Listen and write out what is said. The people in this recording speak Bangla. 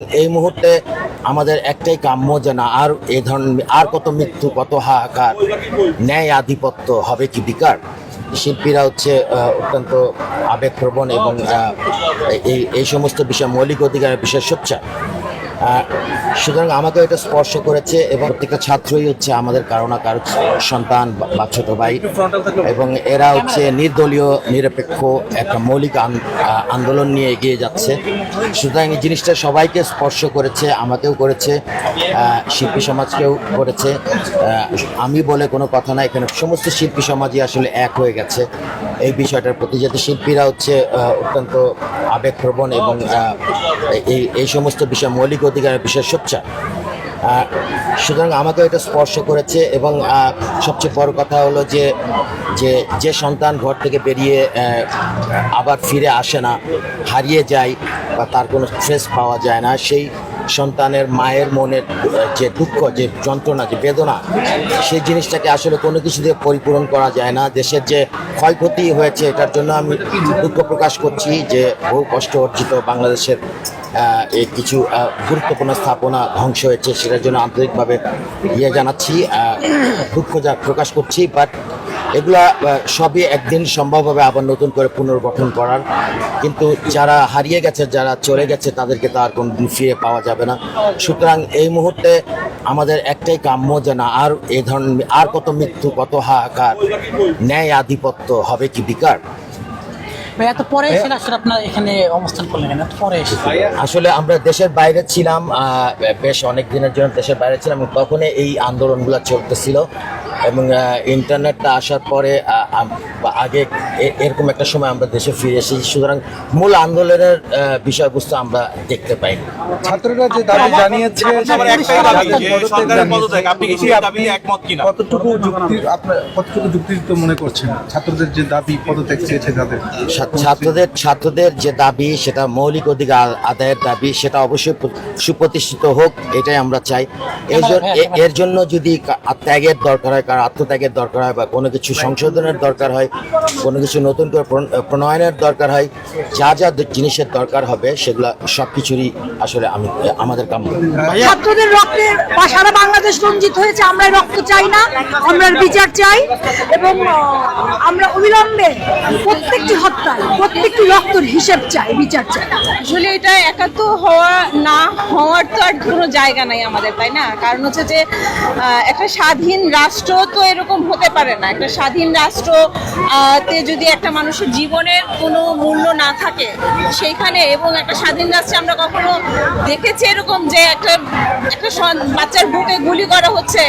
এই মুহূর্তে আমাদের একটাই কাম্য যে না আর এ ধরনের আর কত মৃত্যু কত হাহাকার ন্যায় আধিপত্য হবে কি বিকার? শিল্পীরা হচ্ছে অত্যন্ত আবেগপ্রবণ এবং এই সমস্ত বিষয় মৌলিক অধিকারের বিষয় আহ, সুতরাং আমাকে এটা স্পর্শ করেছে এবং প্রত্যেকটা ছাত্রই হচ্ছে আমাদের কারও না কারও সন্তান বা ছোট ভাই। এবং এরা হচ্ছে নির্দলীয়, নিরপেক্ষ একটা মৌলিক আন- আন্দোলন নিয়ে এগিয়ে যাচ্ছে। সুতরাং এই জিনিসটা সবাইকে স্পর্শ করেছে, আমাকেও করেছে শিল্পী সমাজকেও করেছে। আমি বলে কোনো কথা না, এখানে সমস্ত শিল্পী সমাজই আসলে এক হয়ে গেছে। এই বিষয়টার প্রতি যাতে শিল্পীরা হচ্ছে অত্যন্ত আবেগপ্রবণ এবং এই এই সমস্ত বিষয় মৌলিক অধিকারের বিষয় সোচ্চার সুতরাং আমাকে এটা স্পর্শ করেছে এবং সবচেয়ে বড় কথা হলো যে যে যে সন্তান ঘর থেকে বেরিয়ে আবার ফিরে আসে না, হারিয়ে যায় বা তার কোনো ট্রেস পাওয়া যায় না, সেই সন্তানের মায়ের মনের যে দুঃখ, যে যন্ত্রণা, যে বেদনা, সেই জিনিসটাকে আসলে কোনো কিছু দিয়ে পরিপূরণ করা যায় না। দেশের যে ক্ষয়ক্ষতি হয়েছে এটার জন্য আমি দুঃখ প্রকাশ করছি যে বহু কষ্ট অর্জিত বাংলাদেশের এই কিছু গুরুত্বপূর্ণ স্থাপনা ধ্বংস হয়েছে, সেটার জন্য আন্তরিকভাবে ইয়ে জানাচ্ছি দুঃখ যা প্রকাশ করছি। বাট এগুলা সবই একদিন সম্ভব হবে আবার নতুন করে পুনর্গঠন করার। কিন্তু যারা হারিয়ে গেছে, যারা চলে গেছে, তাদেরকে তো আর কোনো ফিরে পাওয়া যাবে না। সুতরাং এই মুহূর্তে আমাদের একটাই কাম্য যে না, আর এ ধরনের, আর কত মৃত্যু, কত হাহাকার, ন্যায় আধিপত্য হবে কি বিকার? এত পরে আসলে আপনার এখানে অবস্থান করলেন কেন? এত পরে এসে আসলে আমরা দেশের বাইরে ছিলাম বেশ অনেক দিনের জন্য দেশের বাইরে ছিলাম এবং তখনই এই আন্দোলনগুলো চলতেছিল এবং ইন্টারনেটটা আসার পরে আগে এরকম একটা সময় আমরা দেশে ফিরে এসেছি। সুতরাং মূল আন্দোলনের আহ, বিষয়বস্তু আমরা দেখতে পাই। ছাত্ররা যে দাবি জানিয়েছে কতটুকু যুক্তি আপনার কতটুকু যুক্তিযুক্ত মনে করছেন ছাত্রদের যে দাবি পদত্যাগ চেয়েছে তাদের? ছাত্রদের ছাত্রদের যে দাবি সেটা মৌলিক অধিকার আদায়ের দাবি সেটা অবশ্যই সুপ্রতিষ্ঠিত হোক এটাই আমরা চাই। এ- এর জন্য যদি কা- ত্যাগের দরকার হয় কারণ আত্মত্যাগের দরকার হয় বা কোনো কিছু সংশোধনের দরকার হয় কোনো কিছু নতুন করে প্রণ- প্রণয়নের দরকার হয় যা যা জিনিসের দরকার হবে সেগুলো সব কিছুরই আসলে আমি আমাদের কাম্য। ছাত্রদের বা সারা বাংলাদেশ রঞ্জিত হয়েছে আমরা রক্ত চাই না আমরা বিচার চাই এবং আমরা অবিলম্বে প্রত্যেকটি হত্যায় প্রত্যেকটি রক্তের হিসেব চাই বিচার চাই। আসলে এটা একাত্ম হওয়া না হওয়ার তো আর কোনো জায়গা নাই আমাদের তাই না? কারণ হচ্ছে যে একটা স্বাধীন রাষ্ট্র তো এরকম হতে পারে না। একটা স্বাধীন রাষ্ট্র তে যদি একটা মানুষের জীবনের কোনো মূল্য না থাকে, সেইখানে এবং একটা স্বাধীন রাষ্ট্রে আমরা কখনো দেখেছি এরকম যে একটা একটা বাচ্চার বুকে গুলি করা হচ্ছে।